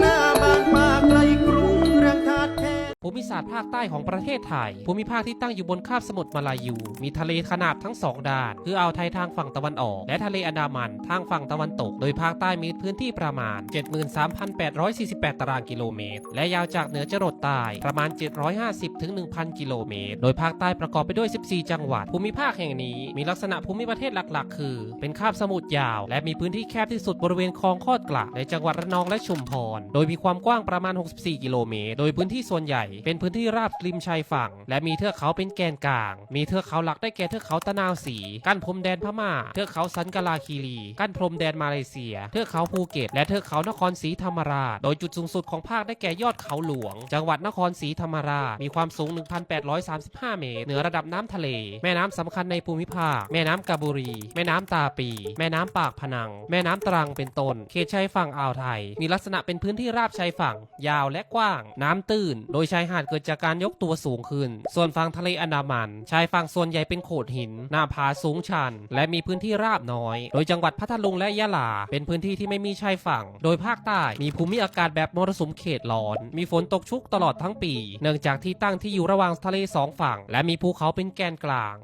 ห มิศาสตร์ภาคใต้ของประเทศไทย ภูมิภาคที่ตั้งอยู่บนคาบสมุทรมาลายู มีทะเลขนาบทั้งสองด้าน คืออ่าวไทยทางฝั่งตะวันออก และทะเลอันดามันทางฝั่งตะวันตก โดยภาคใต้มีพื้นที่ประมาณ 73,848 ตารางกิโลเมตร และยาวจากเหนือจรดใต้ประมาณ 750ถึง1,000 กิโลเมตร โดยภาคใต้ประกอบไปด้วย 14 จังหวัด ภูมิภาคแห่งนี้มีลักษณะภูมิประเทศหลักๆ คือ เป็นคาบสมุทรยาว และมีพื้นที่แคบที่สุดบริเวณคลองคอดกระในจังหวัดระนองและชุมพร โดยมีความกว้างประมาณ 64 กิโลเมตร โดยพื้นที่ส่วนใหญ่เป็นพื้นที่ราบริมชายฝั่ง และมีเทือกเขาเป็นแกนกลาง มีเทือกเขาหลักได้แก่เทือกเขาตะนาวสีกั้นพรมแดนพม่า เทือกเขาสันกลาคีรี กั้นพรมแดนมาเลเซีย เทือกเขาภูเก็ต และเทือกเขานครศรีธรรมราช โดยจุดสูงสุดของภาคได้แก่ยอดเขาหลวง จังหวัดนครศรีธรรมราช มีความสูง 1,835 เมตร เหนือระดับน้ำทะเล แม่น้ำสำคัญในภูมิภาค แม่น้ำกาบุรี แม่น้ำตาปี แม่น้ำปากพนัง แม่น้ำตรัง เป็นต้น เขตชายฝั่งอ่าวไทย มีลักษณะเป็นพื้นที่ราบชายฝั่ง ยาวและกว้าง น้ำตื้น โดยชายหาดเกิดจากการยกตัวสูงขึ้น ส่วนฝั่งทะเลอันดามัน ชายฝั่งส่วนใหญ่เป็นโขดหิน หน้าผาสูงชัน และมีพื้นที่ราบน้อย โดยจังหวัดพัทลุงและยะลา เป็นพื้นที่ที่ไม่มีชายฝั่ง โดยภาคใต้มีภูมิอากาศแบบมรสุมเขตร้อน มีฝนตกชุกตลอดทั้งปี เนื่องจากที่ตั้งที่อยู่ระหว่างทะเลสองฝั่ง และมีภูเขาเป็นแกนกลาง